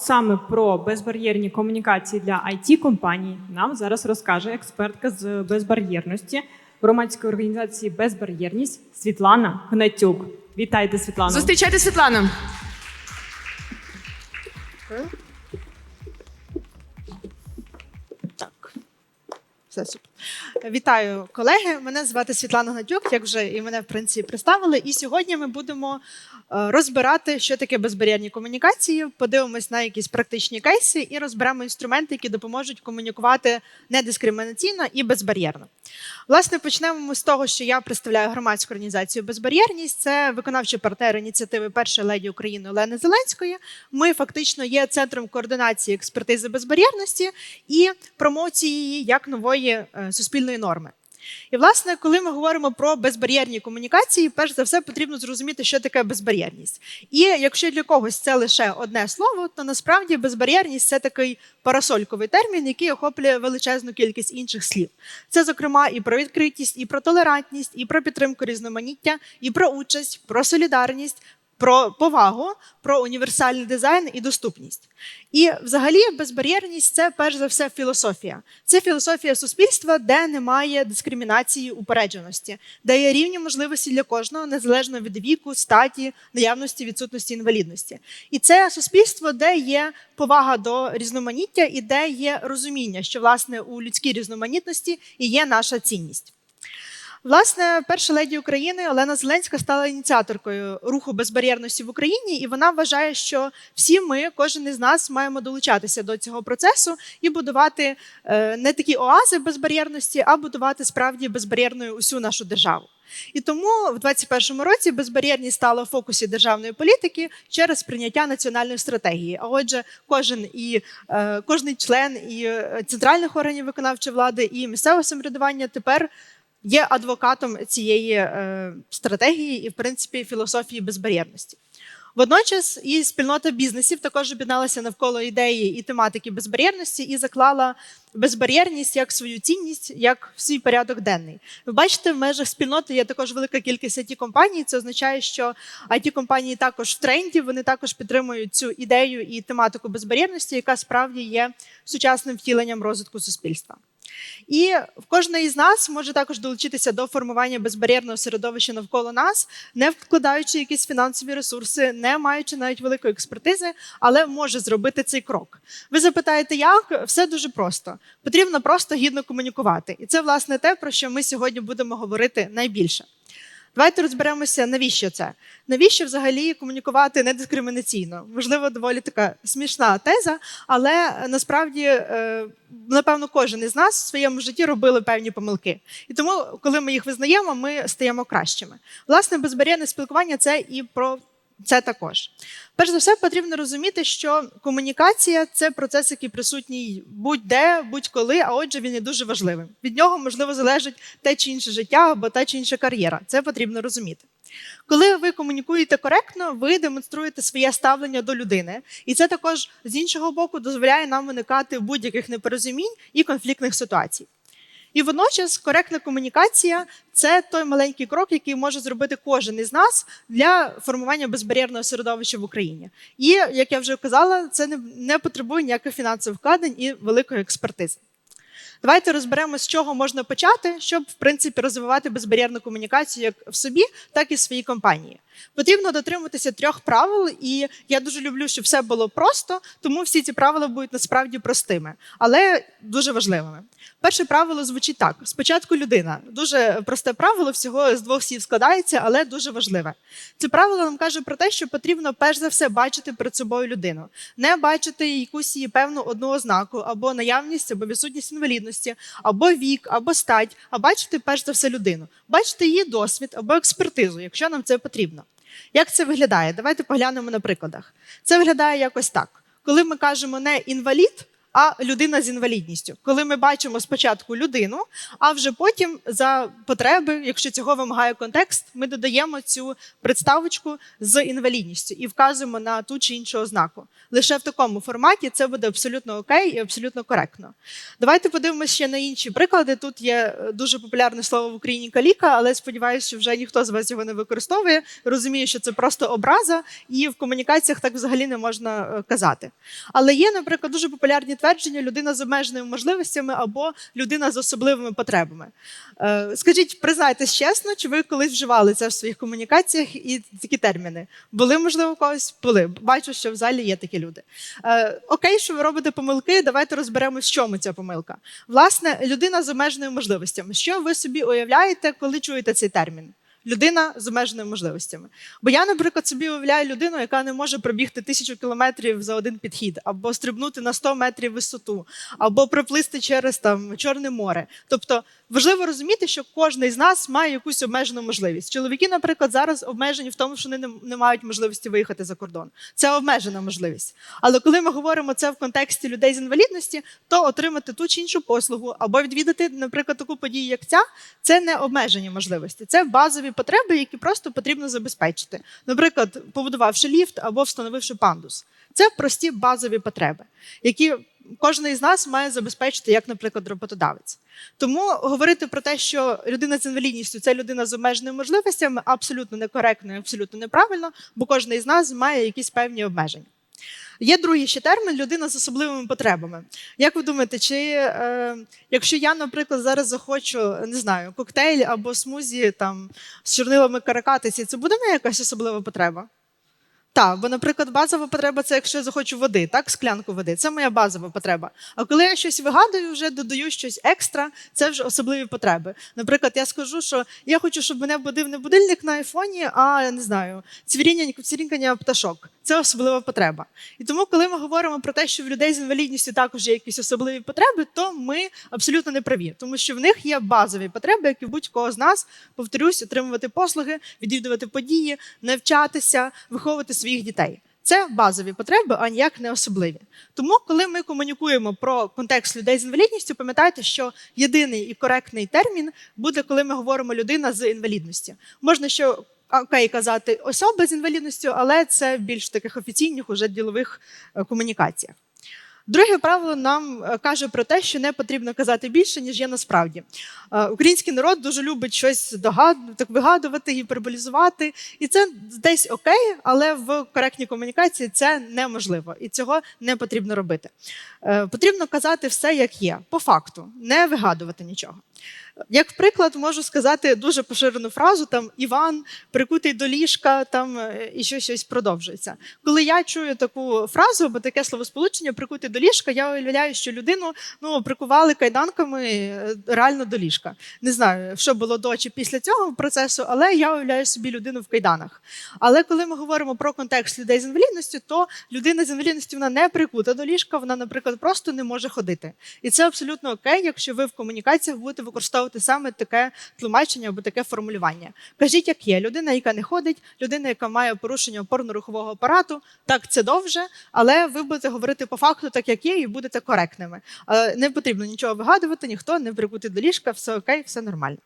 От саме про безбар'єрні комунікації для it компаній нам зараз розкаже експертка з безбар'єрності громадської організації Безбар'єрність Світлана Гнатюк. Вітайте, Світлано. Зустрічайте Світлану. Так. Все супер. Вітаю, колеги. Мене звати Світлана Гнатюк, як вже і мене в принципі представили. І сьогодні ми будемо е, розбирати, що таке безбар'єрні комунікації. Подивимось на якісь практичні кейси і розберемо інструменти, які допоможуть комунікувати недискримінаційно і безбар'єрно. Власне, почнемо ми з того, що я представляю громадську організацію Безбар'єрність. Це виконавчий партнер ініціативи Першої леді України Олени Зеленської. Ми фактично є центром координації експертизи безбар'єрності і промоції її як нової е, суспільної норми. І, власне, коли ми говоримо про безбар'єрні комунікації, перш за все потрібно зрозуміти, що таке безбар'єрність. І якщо для когось це лише одне слово, то насправді безбар'єрність це такий парасольковий термін, який охоплює величезну кількість інших слів. Це, зокрема, і про відкритість, і про толерантність, і про підтримку різноманіття, і про участь, про солідарність. Про повагу, про універсальний дизайн і доступність. І, взагалі, безбар'єрність це перш за все філософія. Це філософія суспільства, де немає дискримінації упередженості, де є рівні можливості для кожного, незалежно від віку, статі, наявності, відсутності інвалідності. І це суспільство, де є повага до різноманіття і де є розуміння, що власне у людській різноманітності і є наша цінність. Власне, перша леді України Олена Зеленська стала ініціаторкою руху безбар'єрності в Україні, і вона вважає, що всі ми, кожен із нас, маємо долучатися до цього процесу і будувати е, не такі оази безбар'єрності, а будувати справді безбар'єрною усю нашу державу. І тому в 2021 році безбар'єрність стала в фокусі державної політики через прийняття національної стратегії. А отже, кожен і е, кожний член і е, центральних органів виконавчої влади, і місцевого самоврядування тепер є адвокатом цієї е, стратегії і, в принципі, філософії безбар'єрності. Водночас і спільнота бізнесів також об'єдналася навколо ідеї і тематики безбар'єрності і заклала безбар'єрність як свою цінність, як свій порядок денний. Ви бачите, в межах спільноти є також велика кількість it компаній. Це означає, що it компанії також в тренді, вони також підтримують цю ідею і тематику безбар'єрності, яка справді є сучасним втіленням розвитку суспільства. І в кожної з нас може також долучитися до формування безбар'єрного середовища навколо нас, не вкладаючи якісь фінансові ресурси, не маючи навіть великої експертизи, але може зробити цей крок. Ви запитаєте, як все дуже просто. Потрібно просто гідно комунікувати. І це власне те, про що ми сьогодні будемо говорити найбільше. Давайте розберемося, навіщо це? Навіщо взагалі комунікувати недискримінаційно? Можливо, доволі така смішна теза, але насправді, е, напевно, кожен із нас в своєму житті робили певні помилки. І тому, коли ми їх визнаємо, ми стаємо кращими. Власне, безбар'єрне спілкування це і про це також. Перш за все, потрібно розуміти, що комунікація це процес, який присутній будь-де, будь-коли, а отже, він є дуже важливим. Від нього, можливо, залежить те чи інше життя або та чи інша кар'єра. Це потрібно розуміти. Коли ви комунікуєте коректно, ви демонструєте своє ставлення до людини, і це також з іншого боку дозволяє нам виникати будь-яких непорозумінь і конфліктних ситуацій. І водночас коректна комунікація це той маленький крок, який може зробити кожен із нас для формування безбар'єрного середовища в Україні. І як я вже казала, це не, потребує ніяких фінансових вкладень і великої експертизи. Давайте розберемо, з чого можна почати, щоб в принципі розвивати безбар'єрну комунікацію як в собі, так і в своїй компанії. Потрібно дотримуватися трьох правил, і я дуже люблю, щоб все було просто, тому всі ці правила будуть насправді простими, але дуже важливими. Перше правило звучить так: спочатку людина. Дуже просте правило, всього з двох слів складається, але дуже важливе. Це правило нам каже про те, що потрібно перш за все бачити перед собою людину, не бачити якусь її певну одну ознаку, або наявність, або відсутність інвалідності, або вік, або стать, а бачити перш за все людину, бачити її досвід або експертизу, якщо нам це потрібно. Як це виглядає? Давайте поглянемо на прикладах. Це виглядає якось так: коли ми кажемо не інвалід, а людина з інвалідністю. Коли ми бачимо спочатку людину, а вже потім за потреби, якщо цього вимагає контекст, ми додаємо цю представочку з інвалідністю і вказуємо на ту чи іншу ознаку. Лише в такому форматі це буде абсолютно окей і абсолютно коректно. Давайте подивимося ще на інші приклади. Тут є е, дуже популярне слово в Україні каліка, але сподіваюся, що вже ніхто з вас його не використовує. Розумію, що це просто образа, і в комунікаціях так взагалі не можна е, казати. Але є, наприклад, дуже популярні твердження людина з обмеженими можливостями або людина з особливими потребами. Е, Скажіть, признайтесь чесно, чи ви колись вживали це в своїх комунікаціях і такі терміни? Були, можливо, у когось? Були. Бачу, що в залі є такі люди. Е, Окей, що ви робите помилки, давайте розберемось, в чому ця помилка. Власне, людина з обмеженими можливостями. Що ви собі уявляєте, коли чуєте цей термін? Людина з обмеженими можливостями. Бо я, наприклад, собі уявляю людину, яка не може пробігти тисячу кілометрів за один підхід, або стрибнути на 100 метрів висоту, або проплисти через там Чорне море. Тобто важливо розуміти, що кожен з нас має якусь обмежену можливість. Чоловіки, наприклад, зараз обмежені в тому, що вони не, мають можливості виїхати за кордон. Це обмежена можливість. Але коли ми говоримо це в контексті людей з інвалідності, то отримати ту чи іншу послугу або відвідати, наприклад, таку подію, як ця, це не обмежені можливості, це базові потреби, які просто потрібно забезпечити. Наприклад, побудувавши ліфт або встановивши пандус. Це прості базові потреби, які кожен із нас має забезпечити, як, наприклад, роботодавець. Тому говорити про те, що людина з інвалідністю це людина з обмеженими можливостями, абсолютно некоректно і абсолютно неправильно, бо кожен із нас має якісь певні обмеження. Є другий ще термін людина з особливими потребами. Як ви думаєте, чи е, якщо я, наприклад, зараз захочу не знаю, коктейль або смузі там з чорнилами каракатиці, це буде моя якась особлива потреба? Так, бо, наприклад, базова потреба це якщо я захочу води, так, склянку води, це моя базова потреба. А коли я щось вигадую, вже додаю щось екстра, це вже особливі потреби. Наприклад, я скажу, що я хочу, щоб мене будив не будильник на айфоні, а не знаю, цвіріння, цвірінькання пташок. Це особлива потреба. І тому, коли ми говоримо про те, що в людей з інвалідністю також є якісь особливі потреби, то ми абсолютно не праві, тому що в них є базові потреби, як і будь-кого з нас, повторюсь, отримувати послуги, відвідувати події, навчатися, виховувати своїх дітей. Це базові потреби, а ніяк не особливі. Тому, коли ми комунікуємо про контекст людей з інвалідністю, пам'ятайте, що єдиний і коректний термін буде, коли ми говоримо людина з інвалідності. Можна ще окей казати особи з інвалідністю, але це в більш таких офіційних уже ділових е, комунікаціях. Друге правило нам е, каже про те, що не потрібно казати більше, ніж є насправді. Е, Український народ дуже любить щось догад... так вигадувати, гіперболізувати, і це десь окей, але в коректній комунікації це неможливо, і цього не потрібно робити. Е, Потрібно казати все, як є, по факту, не вигадувати нічого. Як приклад, можу сказати дуже поширену фразу: там Іван прикутий до ліжка, там і щось, щось продовжується. Коли я чую таку фразу або таке словосполучення прикутий до ліжка, я уявляю, що людину ну прикували кайданками е, реально до ліжка. Не знаю, що було до чи після цього процесу, але я уявляю собі людину в кайданах. Але коли ми говоримо про контекст людей з інвалідністю, то людина з інвалідністю вона не прикута до ліжка, вона, наприклад, просто не може ходити. І це абсолютно окей, якщо ви в комунікаціях будете використовувати саме таке тлумачення або таке формулювання. Кажіть, як є людина, яка не ходить, людина, яка має порушення опорно-рухового апарату. Так, це довже, але ви будете говорити по факту, так як є, і будете коректними. Е, Не потрібно нічого вигадувати, ніхто не прикутий до ліжка, все окей, все нормально.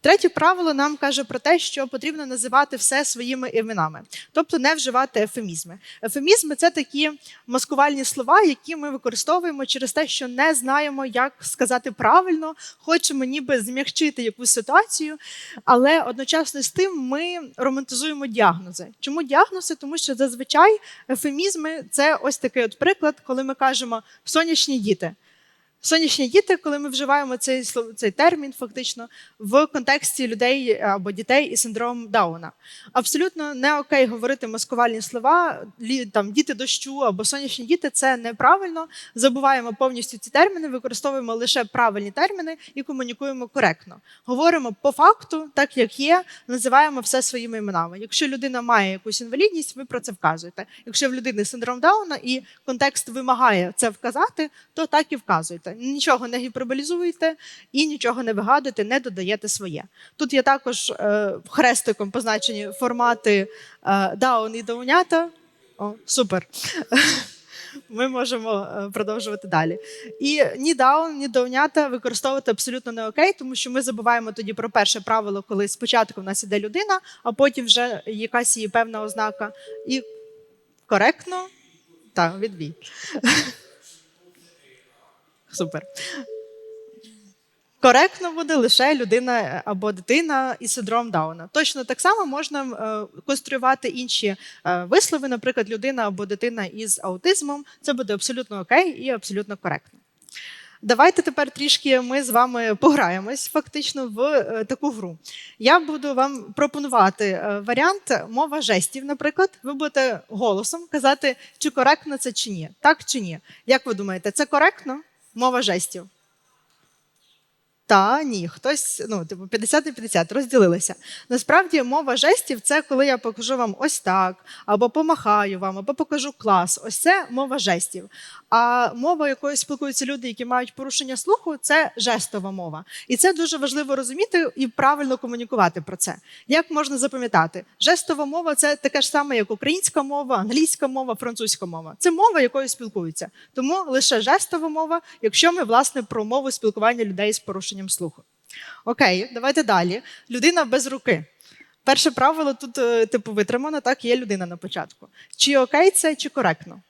Третє правило нам каже про те, що потрібно називати все своїми іменами, тобто не вживати ефемізми. Ефемізми це такі маскувальні слова, які ми використовуємо через те, що не знаємо, як сказати правильно, хочемо ніби змягчити якусь ситуацію, але одночасно з тим ми романтизуємо діагнози. Чому діагнози? Тому що зазвичай ефемізми це ось такий от приклад, коли ми кажемо сонячні діти. Сонячні діти, коли ми вживаємо цей цей термін, фактично в контексті людей або дітей із синдромом Дауна. Абсолютно не окей говорити маскувальні слова, там діти дощу або сонячні діти це неправильно. Забуваємо повністю ці терміни, використовуємо лише правильні терміни і комунікуємо коректно. Говоримо по факту, так як є, називаємо все своїми іменами. Якщо людина має якусь інвалідність, ви про це вказуєте. Якщо в людини синдром Дауна і контекст вимагає це вказати, то так і вказуєте. Нічого не гіперболізуєте і нічого не вигадуєте, не додаєте своє. Тут є також е, хрестиком позначені формати е, даун і даунята. О, супер. ми можемо е, продовжувати далі. І ні даун, ні довнята використовувати абсолютно не окей, тому що ми забуваємо тоді про перше правило, коли спочатку в нас іде людина, а потім вже якась її певна ознака. І коректно, так, відбій. Супер. Коректно буде лише людина е, або дитина із синдром Дауна. Точно так само можна е, конструювати інші е, вислови, наприклад, людина або дитина із аутизмом. Це буде абсолютно окей і абсолютно коректно. Давайте тепер трішки ми з вами пограємось фактично в таку гру. Я буду вам пропонувати варіант мова жестів, наприклад. Ви будете голосом казати, чи коректно це чи ні. Так чи ні. Як ви думаєте, це коректно? Мова жестів? Та ні, хтось, ну, типу, 50 на 50, розділилися. Насправді, мова жестів це коли я покажу вам ось так, або помахаю вам, або покажу клас. Ось це мова жестів. А мова, якою спілкуються люди, які мають порушення слуху, це жестова мова. І це дуже важливо розуміти і правильно комунікувати про це. Як можна запам'ятати? Жестова мова це таке ж саме, як українська мова, англійська мова, французька мова. Це мова, якою спілкуються. Тому лише жестова мова, якщо ми власне про мову спілкування людей з порушенням слуху. Окей, давайте далі. Людина без руки. Перше правило тут, е, типу, витримано, так, є людина на початку. Чи окей це, чи коректно?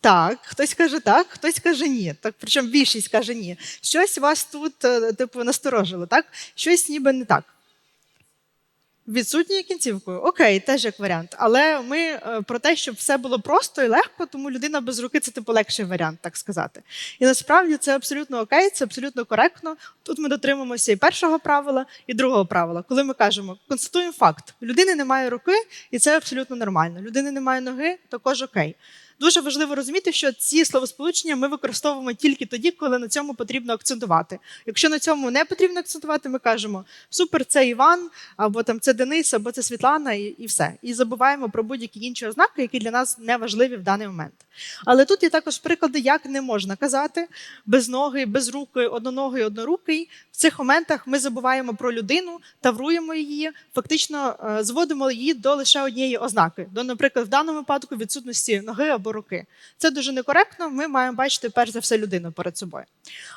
Так, хтось каже так, хтось каже ні. Так, причому більшість каже ні. Щось вас тут, е, типу, насторожило, так? Щось ніби не так. Відсутньою кінцівкою. Окей, теж як варіант. Але ми е, про те, щоб все було просто і легко, тому людина без руки це типу легший варіант, так сказати. І насправді це абсолютно окей, це абсолютно коректно. Тут ми дотримуємося і першого правила, і другого правила. Коли ми кажемо, констатуємо факт: людини немає руки, і це абсолютно нормально. Людини немає ноги, також окей. Дуже важливо розуміти, що ці словосполучення ми використовуємо тільки тоді, коли на цьому потрібно акцентувати. Якщо на цьому не потрібно акцентувати, ми кажемо супер, це Іван, або там це Денис, або це Світлана, і, і все. І забуваємо про будь-які інші ознаки, які для нас не важливі в даний момент. Але тут є також приклади, як не можна казати без ноги, без руки, одноногий, однорукий. В цих моментах ми забуваємо про людину, тавруємо її, фактично е, зводимо її до лише однієї ознаки, до, наприклад, в даному випадку відсутності ноги або руки. Це дуже некоректно. Ми маємо бачити перш за все людину перед собою.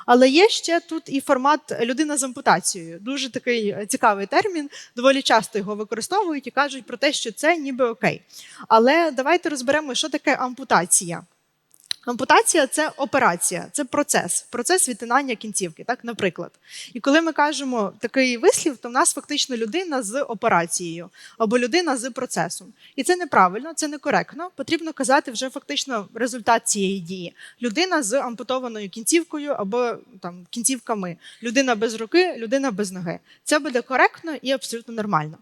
Але є ще тут і формат людина з ампутацією. Дуже такий е, цікавий термін. Доволі часто його використовують і кажуть про те, що це ніби окей. Але давайте розберемо, що таке ампутація. Ампутація це операція, це процес, процес відтинання кінцівки, так, наприклад. І коли ми кажемо такий вислів, то в нас фактично людина з операцією або людина з процесом. І це неправильно, це некоректно. Потрібно казати вже фактично результат цієї дії. Людина з ампутованою кінцівкою або там кінцівками, людина без руки, людина без ноги. Це буде коректно і абсолютно нормально.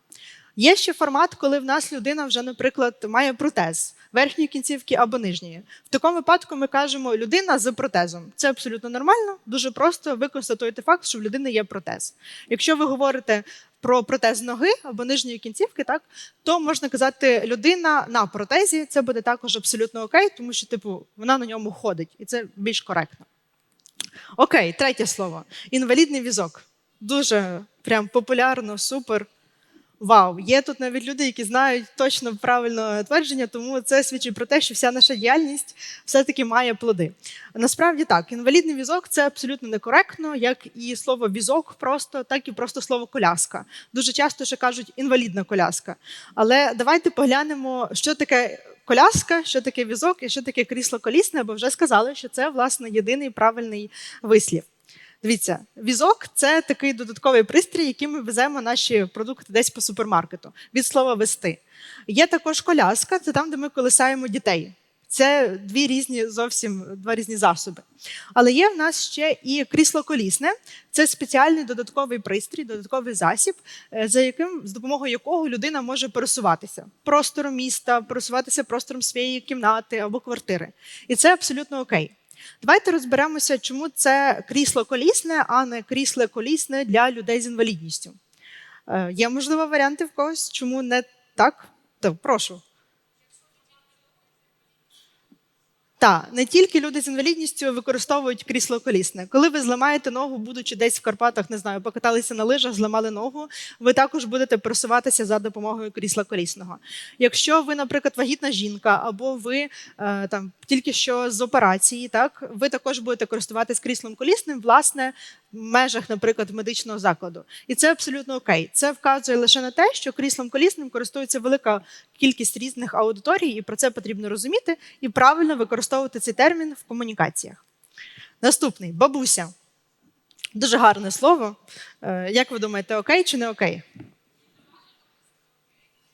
Є ще формат, коли в нас людина вже, наприклад, має протез верхньої кінцівки або нижньої. В такому випадку ми кажемо людина з протезом. Це абсолютно нормально, дуже просто ви констатуєте факт, що в людини є протез. Якщо ви говорите про протез ноги або нижньої кінцівки, так то можна казати людина на протезі. Це буде також абсолютно окей, тому що типу вона на ньому ходить, і це більш коректно. Окей, третє слово. Інвалідний візок. Дуже прям популярно, супер. Вау, є тут навіть люди, які знають точно правильне твердження, тому це свідчить про те, що вся наша діяльність все-таки має плоди. Насправді так, інвалідний візок це абсолютно некоректно, як і слово візок, просто так і просто слово коляска. Дуже часто ще кажуть інвалідна коляска. Але давайте поглянемо, що таке коляска, що таке візок і що таке крісло колісне, бо вже сказали, що це власне єдиний правильний вислів. Дивіться, візок це такий додатковий пристрій, яким ми веземо наші продукти десь по супермаркету. Від слова вести. Є також коляска, це там, де ми колисаємо дітей. Це дві різні зовсім два різні засоби. Але є в нас ще і крісло колісне. Це спеціальний додатковий пристрій, додатковий засіб, е, за яким з допомогою якого людина може пересуватися простором міста, пересуватися простором своєї кімнати або квартири. І це абсолютно окей. Давайте розберемося, чому це крісло колісне, а не крісло колісне для людей з інвалідністю. Е, Є, можливо, варіанти в когось, чому не так? То, прошу. Так, не тільки люди з інвалідністю використовують крісло колісне. Коли ви зламаєте ногу, будучи десь в Карпатах, не знаю, покаталися на лижах, зламали ногу, ви також будете пересуватися за допомогою крісла колісного. Якщо ви, наприклад, вагітна жінка, або ви е, там тільки що з операції, так ви також будете користуватись кріслом колісним, власне, в межах, наприклад, медичного закладу. І це абсолютно окей. Це вказує лише на те, що кріслом колісним користується велика кількість різних аудиторій, і про це потрібно розуміти і правильно використовувати цей термін в комунікаціях. Наступний бабуся. Дуже гарне слово. Е, Як ви думаєте, окей чи не окей?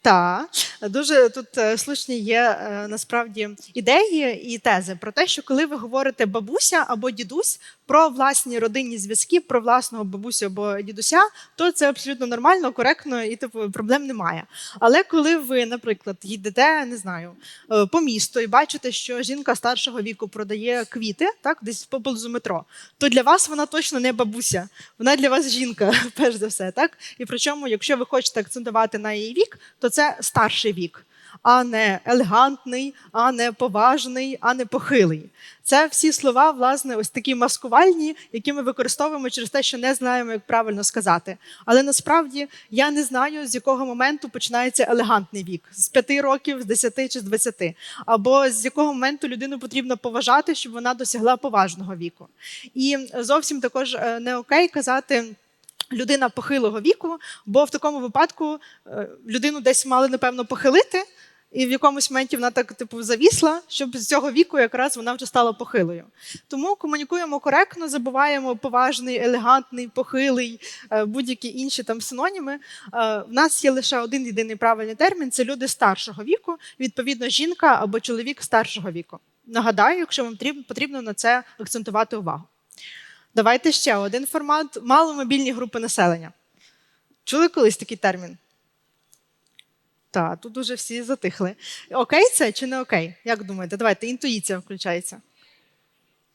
Так, дуже тут е, слушні є е, насправді ідеї і тези про те, що коли ви говорите бабуся або дідусь про власні родинні зв'язки, про власного бабусю або дідуся, то це абсолютно нормально, коректно і типу проблем немає. Але коли ви, наприклад, їдете, не знаю, е, по місту і бачите, що жінка старшого віку продає квіти, так десь поблизу метро, то для вас вона точно не бабуся, вона для вас жінка, перш за все, так? І причому, якщо ви хочете акцентувати на її вік, то це старший вік, а не елегантний, а не поважний, а не похилий. Це всі слова, власне, ось такі маскувальні, які ми використовуємо через те, що не знаємо, як правильно сказати. Але насправді я не знаю, з якого моменту починається елегантний вік: з 5 років, з 10 чи з 20. Або з якого моменту людину потрібно поважати, щоб вона досягла поважного віку. І зовсім також е, не окей казати. Людина похилого віку, бо в такому випадку е, людину десь мали, напевно, похилити, і в якомусь моменті вона так типу завісла, щоб з цього віку якраз вона вже стала похилою. Тому комунікуємо коректно, забуваємо поважний, елегантний, похилий, е, будь-які інші там синоніми. Е, В нас є лише один єдиний правильний термін це люди старшого віку, відповідно, жінка або чоловік старшого віку. Нагадаю, якщо вам потрібно- потрібно на це акцентувати увагу. Давайте ще один формат маломобільні групи населення. Чули колись такий термін? Так, тут уже всі затихли. Окей це чи не окей? Як думаєте? Давайте, інтуїція включається.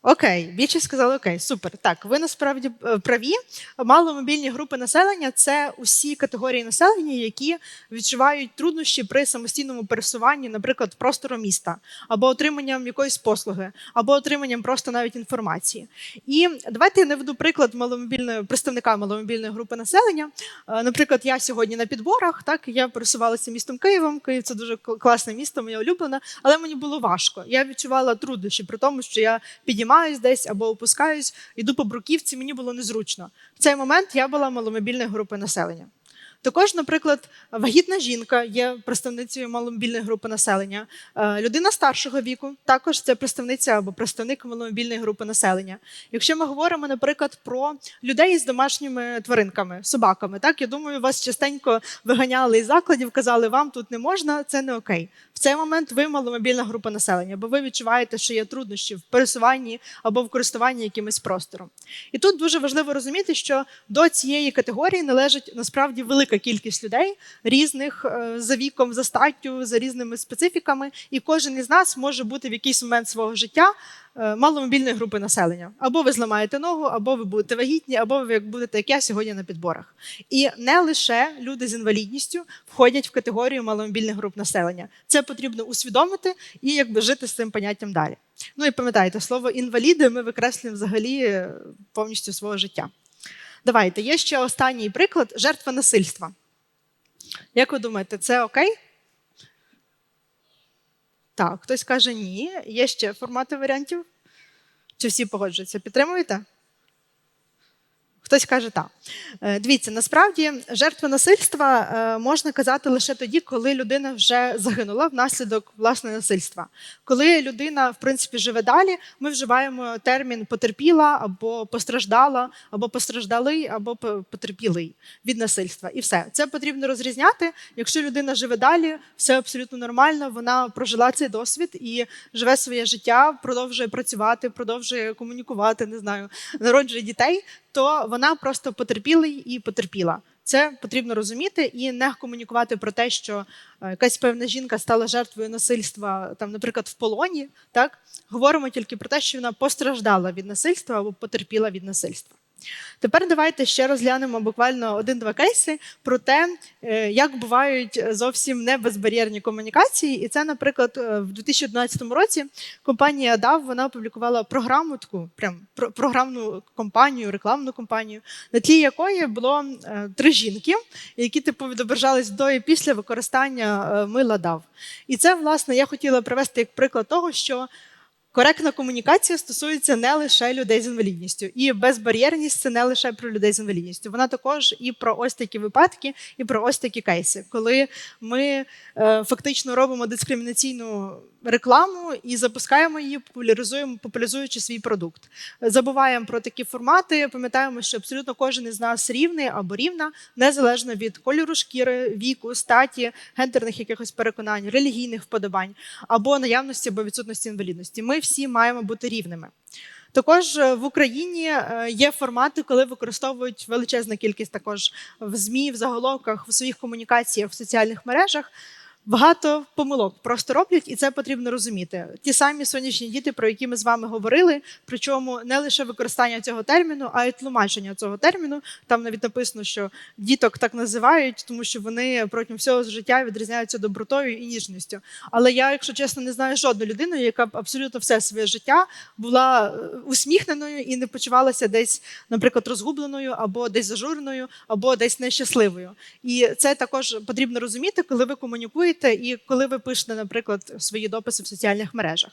Окей, більшість сказали окей, супер. Так, ви насправді е, праві. Маломобільні групи населення це усі категорії населення, які відчувають труднощі при самостійному пересуванні, наприклад, простору міста, або отриманням якоїсь послуги, або отриманням просто навіть інформації. І давайте я наведу приклад маломобільної представника маломобільної групи населення. Е, Наприклад, я сьогодні на підборах, так я пересувалася містом Києвом. Київ це дуже класне місто, моє улюблене, але мені було важко. Я відчувала труднощі при тому, що я підіймаюсь десь або опускаюсь, йду по бруківці, мені було незручно. В цей момент я була маломобільної групи населення. Також, наприклад, вагітна жінка є представницею маломобільної групи населення. Е, Людина старшого віку також це представниця або представник маломобільної групи населення. Якщо ми говоримо, наприклад, про людей з домашніми тваринками, собаками, так я думаю, вас частенько виганяли із закладів, казали, вам тут не можна, це не окей. В цей момент ви маломобільна група населення, бо ви відчуваєте, що є труднощі в пересуванні або в користуванні якимось простором. І тут дуже важливо розуміти, що до цієї категорії належить насправді велика кількість людей різних е, за віком, за статтю, за різними специфіками, і кожен із нас може бути в якийсь момент свого життя е, маломобільної групи населення. Або ви зламаєте ногу, або ви будете вагітні, або ви як будете, як я сьогодні на підборах. І не лише люди з інвалідністю входять в категорію маломобільних груп населення. Це потрібно усвідомити і якби жити з цим поняттям далі. Ну і пам'ятайте, слово інваліди ми викреслюємо взагалі е, повністю свого життя. Давайте, є ще останній приклад жертва насильства. Як ви думаєте, це окей? Так, хтось каже ні. Є ще формати варіантів? Чи всі погоджуються? Підтримуєте? Хтось каже так. Е, Дивіться, насправді жертва насильства е, можна казати лише тоді, коли людина вже загинула внаслідок власне насильства. Коли людина, в принципі, живе далі, ми вживаємо термін потерпіла або постраждала, або постраждалий, або потерпілий від насильства. І все. Це потрібно розрізняти. Якщо людина живе далі, все абсолютно нормально. Вона прожила цей досвід і живе своє життя, продовжує працювати, продовжує комунікувати, не знаю, народжує дітей, то вона просто потерпіла і потерпіла. Це потрібно розуміти і не комунікувати про те, що е, якась певна жінка стала жертвою насильства, там, наприклад, в полоні. Так говоримо тільки про те, що вона постраждала від насильства або потерпіла від насильства. Тепер давайте ще розглянемо буквально один-два кейси про те, е, як бувають зовсім не безбар'єрні комунікації. І це, наприклад, е, в 2011 році компанія DAV вона опублікувала програму таку, прям про- програмну компанію, рекламну компанію, на тлі якої було е, три жінки, які типу відображались до і після використання мила DAV. І це, власне, я хотіла привести як приклад того, що Коректна комунікація стосується не лише людей з інвалідністю, і безбар'єрність це не лише про людей з інвалідністю. Вона також і про ось такі випадки, і про ось такі кейси, коли ми е, фактично робимо дискримінаційну рекламу і запускаємо її, популяризуємо, популяризуючи свій продукт. Забуваємо про такі формати. Пам'ятаємо, що абсолютно кожен із нас рівний або рівна, незалежно від кольору шкіри, віку, статі, гендерних якихось переконань, релігійних вподобань або наявності або відсутності інвалідності. Ми всі маємо бути рівними. Також е, в Україні е, є формати, коли використовують величезна кількість також в ЗМІ, в заголовках, в своїх комунікаціях в соціальних мережах. Багато помилок просто роблять, і це потрібно розуміти. Ті самі сонячні діти, про які ми з вами говорили, причому не лише використання цього терміну, а й тлумачення цього терміну. Там навіть написано, що діток так називають, тому що вони протягом всього життя відрізняються добротою і ніжністю. Але я, якщо чесно, не знаю жодної людини, яка б абсолютно все своє життя була е, усміхненою і не почувалася десь, наприклад, розгубленою, або десь зажуреною, або десь нещасливою. І це також потрібно розуміти, коли ви комунікуєте і коли ви пишете, наприклад, свої дописи в соціальних мережах.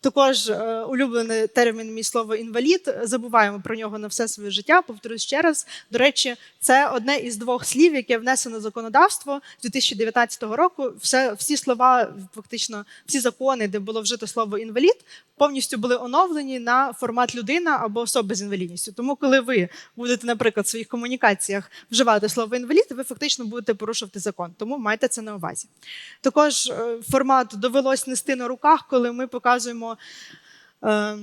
Також е, улюблений термін мій слово інвалід. Забуваємо про нього на все своє життя. Повторюсь ще раз. До речі, це одне із двох слів, яке внесено в законодавство з 2019 року. Все, всі слова, фактично, всі закони, де було вжито слово інвалід, повністю були оновлені на формат людина або особа з інвалідністю. Тому, коли ви будете, наприклад, в своїх комунікаціях вживати слово інвалід, ви фактично будете порушувати закон. Тому майте це на увазі. Також е, формат довелось нести на руках, коли ми показуємо. е,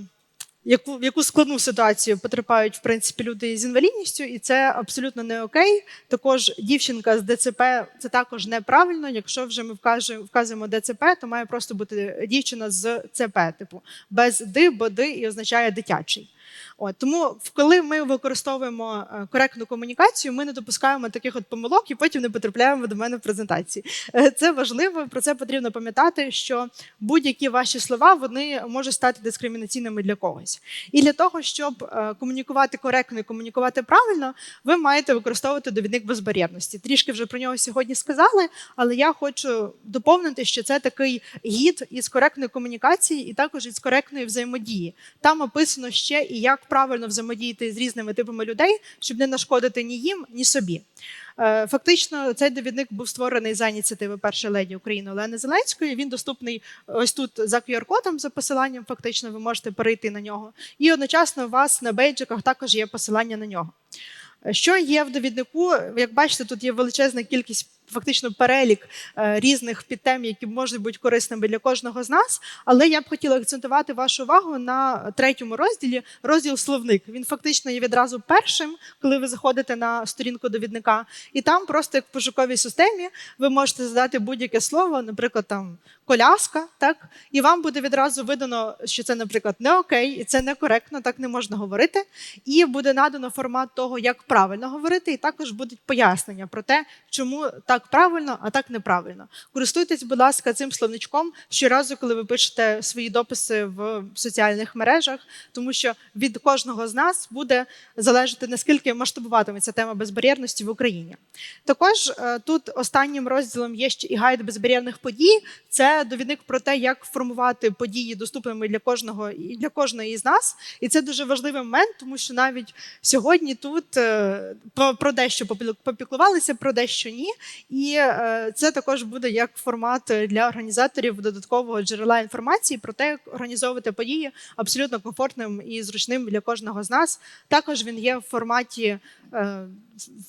Яку, яку складну ситуацію потрапляють в принципі люди з інвалідністю, і це абсолютно не окей. Також дівчинка з ДЦП це також неправильно. Якщо вже ми вкажемо, вказуємо ДЦП, то має просто бути дівчина з ЦП, типу без ди, бо ди і означає дитячий. От тому, коли ми використовуємо е, коректну комунікацію, ми не допускаємо таких от помилок і потім не потрапляємо до мене в презентації. Е, Це важливо. Про це потрібно пам'ятати, що будь-які ваші слова вони можуть стати дискримінаційними для когось. І для того, щоб е, комунікувати коректно і комунікувати правильно, ви маєте використовувати довідник безбар'єрності. Трішки вже про нього сьогодні сказали, але я хочу доповнити, що це такий гід із коректної комунікації і також із коректної взаємодії. Там описано ще і як правильно взаємодіяти з різними типами людей, щоб не нашкодити ні їм, ні собі. Е, Фактично, цей довідник був створений за ініціативи першої леді України Олени Зеленської. Він доступний ось тут за QR-кодом, за посиланням. Фактично, ви можете перейти на нього. І одночасно у вас на бейджиках також є посилання на нього. Е, Що є в довіднику? Як бачите, тут є величезна кількість. Фактично перелік е, різних підтем, які можуть бути корисними для кожного з нас. Але я б хотіла акцентувати вашу увагу на третьому розділі розділ словник. Він фактично є відразу першим, коли ви заходите на сторінку довідника, і там просто як в пошуковій системі ви можете задати будь-яке слово, наприклад, там коляска, так і вам буде відразу видано, що це, наприклад, не окей, і це некоректно, так не можна говорити. І буде надано формат того, як правильно говорити, і також будуть пояснення про те, чому так правильно, а так неправильно. Користуйтесь, будь ласка, цим словничком щоразу, коли ви пишете свої дописи в соціальних мережах, тому що від кожного з нас буде залежати наскільки масштабуватиметься тема безбар'єрності в Україні. Також е, тут останнім розділом є ще і гайд безбар'єрних подій. Це довідник про те, як формувати події доступними для кожного і для кожної із нас. І це дуже важливий момент, тому що навіть сьогодні тут е, про, дещо попіклувалися, про дещо ні. І е, це також буде як формат для організаторів додаткового джерела інформації про те, як організовувати події абсолютно комфортним і зручним для кожного з нас. Також він є в форматі е,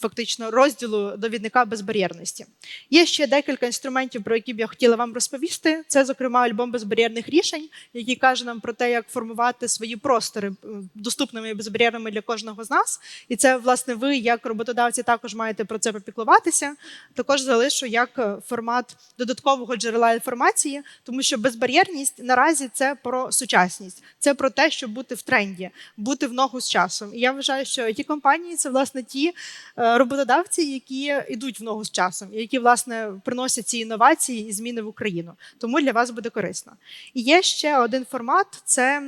фактично розділу довідника безбар'єрності. Є ще декілька інструментів, про які б я хотіла вам розповісти. Це, зокрема, альбом безбар'єрних рішень, який каже нам про те, як формувати свої простори е, доступними і безбар'єрними для кожного з нас. І це, власне, ви, як роботодавці, також маєте про це попіклуватися. Також залишу як е, формат додаткового джерела інформації, тому що безбар'єрність наразі це про сучасність, це про те, щоб бути в тренді, бути в ногу з часом. І я вважаю, що ті компанії це власне ті роботодавці, які йдуть в ногу з часом, які власне приносять ці інновації і зміни в Україну. Тому для вас буде корисно. І є ще один формат: це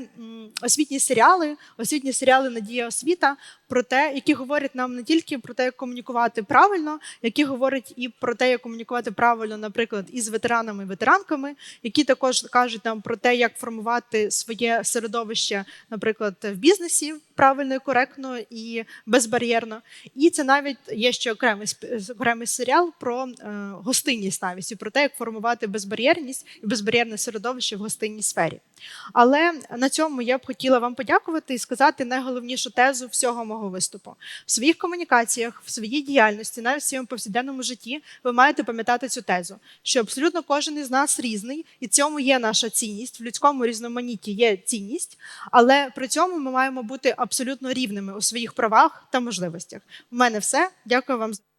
освітні серіали, освітні серіали Надія освіта про те, які говорять нам не тільки про те, як комунікувати правильно, які говорять і про те, як комунікувати правильно, наприклад, із ветеранами і ветеранками, які також кажуть нам про те, як формувати своє середовище, наприклад, в бізнесі правильно, і коректно і безбар'єрно. І це навіть є ще окремий окремий серіал про е, гостинність навіть і про те, як формувати безбар'єрність і безбар'єрне середовище в гостинній сфері. Але на цьому я б хотіла вам подякувати і сказати найголовнішу тезу всього мого виступу. В своїх комунікаціях, в своїй діяльності, навіть в своєму повсякденному житті, ви маєте пам'ятати цю тезу, що абсолютно кожен із нас різний, і цьому є наша цінність. В людському різноманітті є цінність, але при цьому ми маємо бути абсолютно рівними у своїх правах та можливостях. У мене все. Дякую вам. за